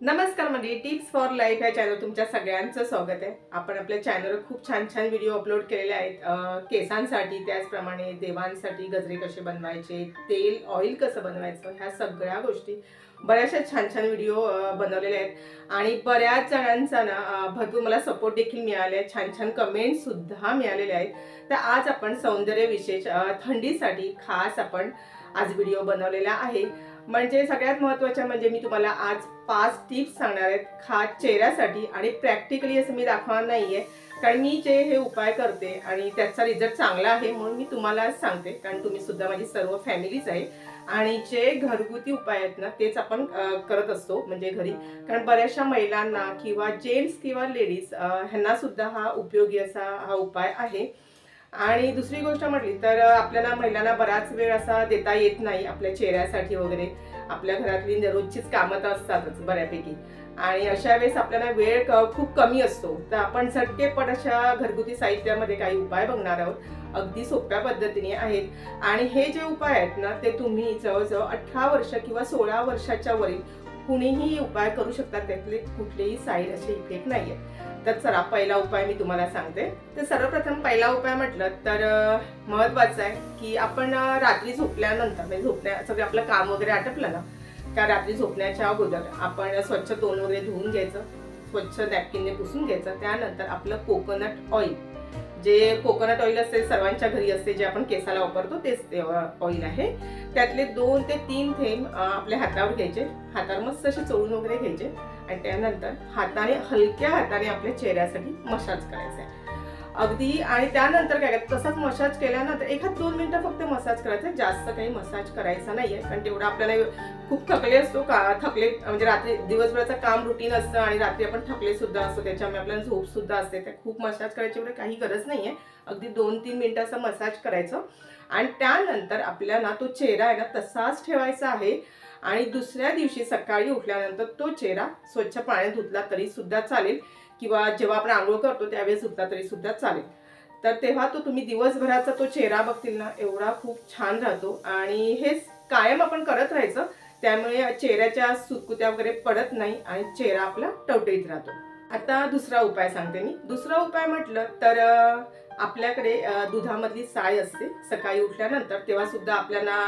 नमस्कार म्हणजे tips for life या चॅनल तुमच्या सगळ्यांचं स्वागत आहे. आपण आपल्या चॅनलवर खूप छान छान व्हिडिओ अपलोड केलेले आहेत. केसांसाठी त्याचप्रमाणे देवांसाठी गजरे कसे बनवायचे तेल ऑइल कसं बनवायचं ह्या सगळ्या गोष्टी बऱ्याचशा छान छान व्हिडिओ बनवलेले आहेत. आणि बऱ्याच जणांचा ना भरपूर मला सपोर्ट देखील मिळाले छान छान कमेंट सुद्धा मिळालेले आहेत. तर आज आपण सौंदर्य विशेष थंडीसाठी खास आपण आज व्हिडिओ बनवलेला आहे. म्हणजे सगळ्यात महत्त्वाच्या म्हणजे मी तुम्हाला आज पाच टिप्स सांगणार आहेत. खास चेहऱ्यासाठी आणि प्रॅक्टिकली असं मी दाखवणार नाहीये. कारण मी जे हे उपाय करते आणि त्याचा रिझल्ट चांगला आहे म्हणून मी तुम्हाला सांगते. कारण तुम्ही सुद्धा माझी सर्व फॅमिलीच आहे. आणि जे घरगुती उपाय आहेत ना तेच आपण करत असतो म्हणजे घरी. कारण बऱ्याचशा महिलांना किंवा जेंट्स किंवा लेडीज ह्यांना सुद्धा हा उपयोगी असा हा उपाय आहे. आणि दुसरी गोष्ट म्हटली तर आपल्याला महिलांना बराच वेळ असा देता येत नाही आपल्या चेहऱ्यासाठी वगैरे. आपल्या घरातली दररोजचीच कामं तर असतातच बऱ्यापैकी. आणि अशा वेळेस आपल्याला वेळ खूप कमी असतो. तर आपण झटकेपट अशा घरगुती साहित्यामध्ये काही उपाय बघणार आहोत. अगदी सोप्या पद्धतीने आहेत. आणि हे जे उपाय आहेत ना ते तुम्ही जवळजवळ अठरा वर्ष किंवा सोळा वर्षाच्या वरील कुणीही उपाय करू शकतात त्यातले कुठलेही साईड असे इफेक्ट नाही आहेत तर चला पहिला उपाय मी तुम्हाला सांगते. तर सर्वप्रथम पहिला उपाय म्हटलं तर महत्त्वाचं महत्वाचं आहे की आपण रात्री झोपल्यानंतर म्हणजे झोपण्या सगळं आपलं काम वगैरे आटपलं ना त्या रात्री झोपण्याच्या अगोदर आपण स्वच्छ तोंड वगैरे धुवून घ्यायचं स्वच्छ नॅपकिनने पुसून घ्यायचं त्यानंतर आपलं कोकोनट ऑइल जे कोकोनट ऑइल असते सर्वांच्या घरी असते जे आपण केसाला वापरतो तेच ते ऑइल आहे. त्यातले दोन ते तीन थेंब आपल्या हातावर घ्यायचे. हातावर मस्त असे चोळून वगैरे घ्यायचे. आणि त्यानंतर हाताने हलक्या हाताने आपल्या चेहऱ्यासाठी मसाज करायचा आहे. अगदी आणि त्यानंतर काय तसाच मसाज केल्यानंतर एखाद दोन मिनिटं फक्त मसाज करायचं. जास्त काही मसाज करायचा नाहीये. कारण तेवढा आपल्याला खूप थकले असतो का? थकले म्हणजे रात्री दिवसभराचं काम रुटीन असतं आणि रात्री आपण थकले सुद्धा असतो. त्याच्यामुळे आपल्याला झोप सुद्धा असते. त्या खूप मसाज करायची एवढे काही गरज नाहीये. अगदी दोन तीन मिनिटाचा मसाज करायचं. आणि त्यानंतर आपल्याला तो चेहरा आहे ना तसाच ठेवायचा आहे. आणि दुसऱ्या दिवशी सकाळी उठल्यानंतर तो चेहरा स्वच्छ पाण्यात धुतला तरी सुद्धा चालेल. किंवा जेव्हा आपण आंघोळ करतो त्यावेळेस सुद्धा तरी सुद्धा चालेल. तर तेव्हा तो तुम्ही दिवसभराचा तो चेहरा बघतील ना एवढा खूप छान राहतो. आणि हे कायम आपण करत राहायचं त्यामुळे चेहऱ्याच्या सुतकुत्या वगैरे पडत नाही आणि चेहरा आपला टवटवीत राहतो. आता दुसरा उपाय सांगते मी. दुसरा उपाय म्हटलं तर आपल्याकडे दुधामधली साय असते. सकाळी उठल्यानंतर तेव्हा सुद्धा आपल्याला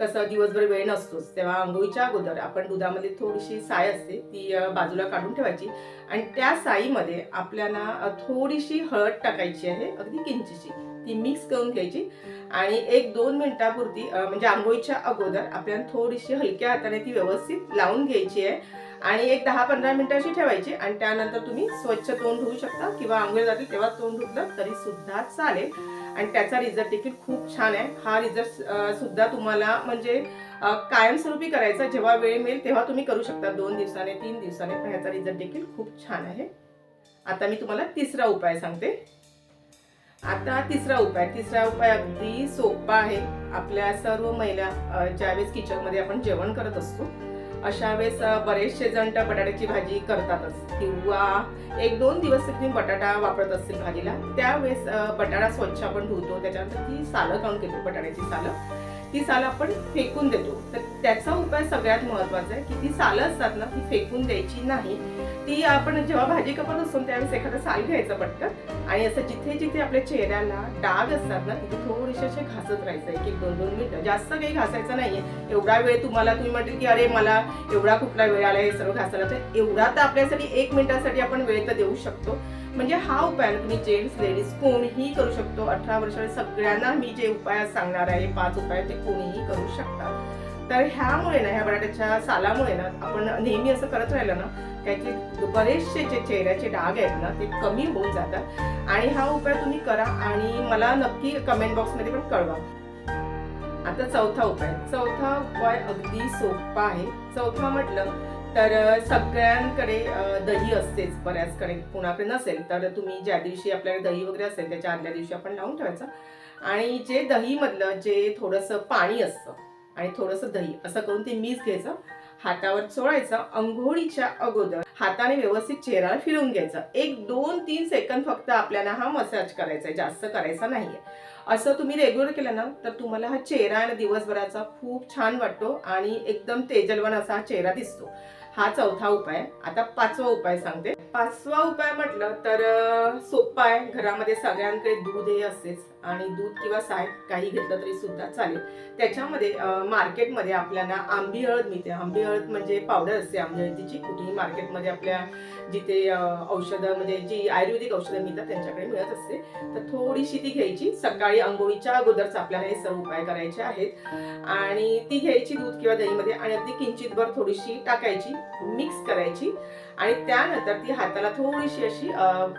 कसं दिवसभर वेळ नसतोच. तेव्हा आंघोळीच्या अगोदर आपण दुधामध्ये थोडीशी साय असते ती बाजूला काढून ठेवायची. आणि त्या साईमध्ये आपल्याला थोडीशी हळद टाकायची आहे अगदी किंचीची ती मिक्स करून घ्यायची. आणि एक दोन मिनिटापुरती म्हणजे आंघोळीच्या अगोदर आपल्याला थोडीशी हलक्या हाताने ती व्यवस्थित लावून घ्यायची आहे. आणि एक दहा पंधरा मिनिटं ठेवायची आणि त्यानंतर तुम्ही स्वच्छ तोंड धुवू शकता किंवा आंघोळ जातील तेव्हा तोंड धुतलं तरी सुद्धा चालेल. आणि त्याचा रिझल्ट देखील खूप छान आहे. हा रिझल्ट सुद्धा तुम्हाला म्हणजे कायमस्वरूपी करायचा जेव्हा वेळ मिळेल तेव्हा तुम्ही करू शकता. दोन दिवसाने तीन दिवसाने. पण ह्याचा रिझल्ट देखील खूप छान आहे. आता मी तुम्हाला तिसरा उपाय सांगते. आता तिसरा उपाय. तिसरा उपाय अगदी सोपा आहे. आपल्या सर्व महिला ज्यावेळेस किचनमध्ये आपण जेवण करत असतो अशा वेळेस बरेचसे जण त्या बटाट्याची भाजी करतातच. किंवा एक दोन दिवस तुम्ही बटाटा वापरत असतील भाजीला. त्यावेळेस बटाटा स्वच्छ आपण धुतो. त्याच्यानंतर ती सालं काढून घेतो बटाट्याची सालं. ती साल आपण फेकून देतो. तर त्याचा उपाय सगळ्यात महत्त्वाचा आहे की ती सालं असतात ना ती फेकून द्यायची नाही. ती आपण जेव्हा भाजी कपत असतो त्यावेळेस एखादं साल घ्यायचं पटकन. आणि असं जिथे जिथे आपल्या चेहऱ्याला डाग असतात ना तिथे थोडेसे असे घासत राहायचं. एक एक दोन दोन मिनटं. जास्त काही घासायचं नाहीये. एवढा वेळ तुम्हाला तुम्ही म्हटलं की अरे मला एवढा कुठला वेळ आला हे सर्व घासायला. तर एवढा तर आपल्यासाठी एक मिनिटासाठी आपण वेळ तर देऊ शकतो. म्हणजे हा उपाय तुम्ही जेंट्स लेडीज कोणीही करू शकतो. अठरा वर्षाच्या सगळ्यांना मी जे उपाय सांगणार आहे पाच उपाय ते कोणीही करू शकतात. तर ह्यामुळे ना ह्या बटाट्याच्या सालामुळे ना आपण नेहमी असं करत राहिलं ना त्याचे बरेचसे जे चेहऱ्याचे डाग आहेत ना ते कमी होऊन जातात. आणि हा उपाय तुम्ही करा आणि मला नक्की कमेंट बॉक्समध्ये पण कळवा. आता चौथा उपाय. चौथा उपाय अगदी सोपा आहे. चौथा म्हटलं तर सगळ्यांकडे दही असतेच बऱ्याचकडे कुणाकडे नसेल तर तुम्ही ज्या दिवशी आपल्याकडे दही वगैरे असेल त्याच्या आदल्या दिवशी आपण लावून ठेवायचं. आणि जे दहीमधलं जे थोडंसं पाणी असतं आणि थोडंसं दही असं करून ते मीच घ्यायचं. हातावर चोळायचं. अंघोळीच्या अगोदर हाताने व्यवस्थित चेहरा फिरवून घ्यायचा. एक दोन तीन सेकंद फक्त आपल्याला हा मसाज करायचा आहे जास्त करायचा नाहीये. असं तुम्ही रेग्युलर केलं ना तर तुम्हाला हा चेहरा आणि दिवसभराचा खूप छान वाटतो आणि एकदम तेजलवान असा हा चेहरा दिसतो. हा चौथा उपाय. आता पाचवा उपाय सांगते. पाचवा उपाय म्हटलं तर सोपा आहे. घरामध्ये सगळ्यांकडे दूध हे असेच आणि दूध किंवा साय काही घेतलं तरी सुद्धा चालेल. त्याच्यामध्ये मार्केटमध्ये आपल्याला आंबी हळद मिळते. आंबी हळद म्हणजे पावडर असते आंबी हळदीची कुठेही मार्केटमध्ये आपल्या जिथे औषधं म्हणजे जी आयुर्वेदिक औषधं मिळतात त्यांच्याकडे मिळत असते. तर थोडीशी ती घ्यायची. सकाळी आंघोळीच्या अगोदरच आपल्याला हे सर्व उपाय करायचे आहेत. आणि ती घ्यायची दूध किंवा दहीमध्ये आणि अगदी किंचितभर थोडीशी टाकायची. मिक्स करायची आणि त्यानंतर ती हाताला थोडीशी अशी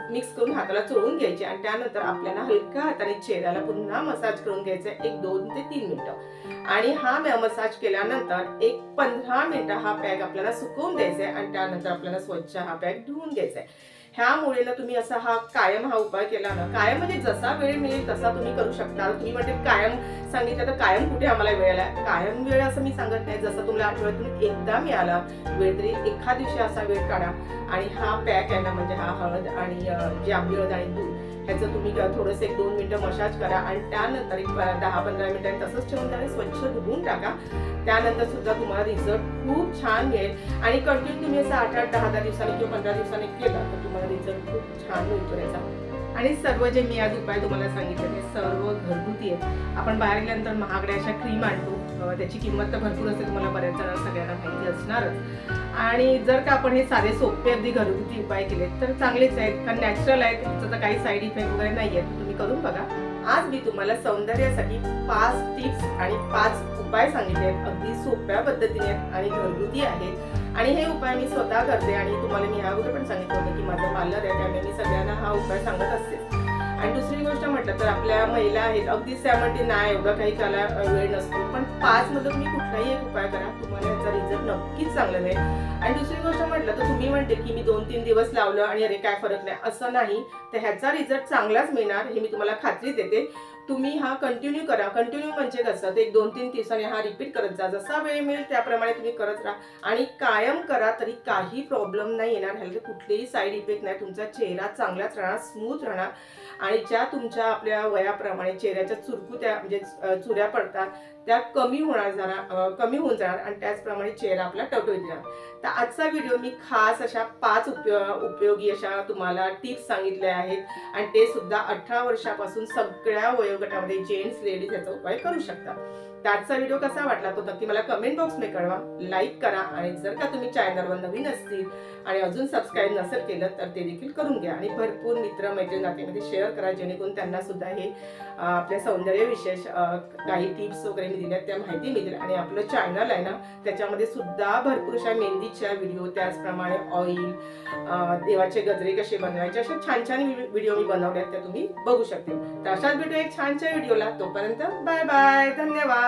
मिक्स करून हाताला चोळून घ्यायची आणि त्यानंतर आपल्याला हलक्या हाताने चेहऱ्याला पुन्हा मसाज करून घ्यायचा एक दोन ते तीन मिनिटं. आणि हा मसाज केल्यानंतर एक पंधरा मिनिटं हा पॅक आपल्याला सुकवून द्यायचा आहे आणि त्यानंतर आपल्याला स्वच्छ हा पॅक धुवून घ्यायचा आहे. ह्यामुळे ना तुम्ही असा हा कायम हा उपाय केला ना कायम म्हणजे जसा वेळ मिळेल तसा तुम्ही करू शकता तुम्ही म्हणते कायम सांगितलं तर कायम कुठे आम्हाला वेळ आहे कायम वेळ असं मी सांगत नाही. जसं तुम्हाला आठवड्यातून एकदा मिळाला वेळ तरी एखाद दिवशी असा वेळ काढा. आणि हा पॅक आहे ना म्हणजे हा हळद आणि जे आंबी हळद आणि दूध त्याचं तुम्ही थोडंसं एक दोन मिनिटं मसाज करा आणि त्यानंतर एक दहा पंधरा मिनिटांनी तसंच ठेवून त्याने स्वच्छ धुवून टाका. त्यानंतर सुद्धा तुम्हाला रिझल्ट खूप छान मिळेल आणि कंटिन्यू तुम्ही असं आठ आठ दहा दहा दिवसांनी किंवा पंधरा दिवसांनी केलं तर तुम्हाला रिझल्ट खूप छान मिळतो याचा आणि सर्व जे मी आज उपाय तुम्हाला सांगितले ते सर्व घरगुती आहेत. आपण बाहेर गेल्यानंतर महागड्या अशा क्रीम आणतो. त्याची किंमत तर भरपूर असते तुम्हाला बऱ्याच जणांना सगळ्यांना माहिती असणारच. आणि जर का आपण हे साधे सोपे अगदी घरगुती उपाय केले तर चांगलेच आहेत. कारण नॅचरल आहेत त्याचं तर काही साईड इफेक्ट वगैरे नाही आहेत तुम्ही करून बघा. आज मी तुम्हाला सौंदर्यासाठी पाच टिप्स आणि पाच उपाय सांगितले आहेत. अगदी सोप्या पद्धतीने आहेत आणि घरगुती आहेत. आणि हे उपाय मी स्वतः करते आणि तुम्हाला मी ह्या अगोदर पण सांगितलं होतं की माझं पार्लर आहे त्यामुळे मी सगळ्यांना हा उपाय सांगत असते. आणि दुसरी गोष्ट म्हटलं तर आपल्या महिला आहेत. अगदी त्यामध्ये नाही एवढं काही करायला वेळ नसतो. पण पाच मध्ये तुम्ही कुठलाही एक उपाय करा. तुम्हाला याचा रिझल्ट नक्कीच चांगला नाही आणि दुसरी गोष्ट म्हटलं तर तुम्ही म्हणते की मी दोन तीन दिवस लावलं आणि अरे काय फरक नाही. असं नाही. तर ह्याचा रिझल्ट चांगलाच मिळणार हे मी तुम्हाला खात्री देते. तुम्ही हा कंटिन्यू करा. कंटिन्यू म्हणजे कसं? ते एक दोन तीन दिवसांनी हा रिपीट करत जा. जसा वेळ मिळेल त्याप्रमाणे तुम्ही करत राहा. आणि कायम करा तरी काही प्रॉब्लेम नाही येणार. ह्याला कुठलेही साईड इफेक्ट नाही. तुमचा चेहरा चांगलाच राहणार स्मूथ राहणार. आणि ज्या तुमच्या आपल्या वयाप्रमाणे चेहऱ्याच्या चुरकुत्या म्हणजे चुऱ्या पडतात त्या कमी होणार जाणार कमी होऊन जाणार आणि त्याचप्रमाणे चेहरा आपला टवटवीत जाणार तर आजचा व्हिडिओ मी खास अशा पाच उपयो उपयोगी अशा तुम्हाला टिप्स सांगितल्या आहेत. आणि ते सुद्धा अठरा वर्षापासून सगळ्या वयो वयोगटामध्ये जेंट्स लेडीज याचा उपाय करू शकतात. तर आजचा व्हिडिओ कसा वाटला तो नक्की मला कमेंट बॉक्समध्ये कळवा. लाईक करा आणि जर का तुम्ही चॅनलवर नवीन असतील आणि अजून सबस्क्राईब नसेल केलं तर ते देखील करून घ्या. आणि भरपूर मित्र मैत्रीण नातेमध्ये शेअर करा जेणेकरून त्यांना सुद्धा हे आपल्या सौंदर्य विशेष काही टिप्स वगैरे मी दिल्या त्या माहिती मिळेल. आणि आपलं चॅनल आहे ना त्याच्यामध्ये सुद्धा भरपूर अशा मेहंदीच्या व्हिडिओ त्याचप्रमाणे ऑइल देवाचे गजरे कसे बनवायचे असे छान छान व्हिडिओ मी बनवल्यात त्या तुम्ही बघू शकते तर अशाच भेटू एक छानच्या व्हिडिओला तोपर्यंत बाय बाय धन्यवाद.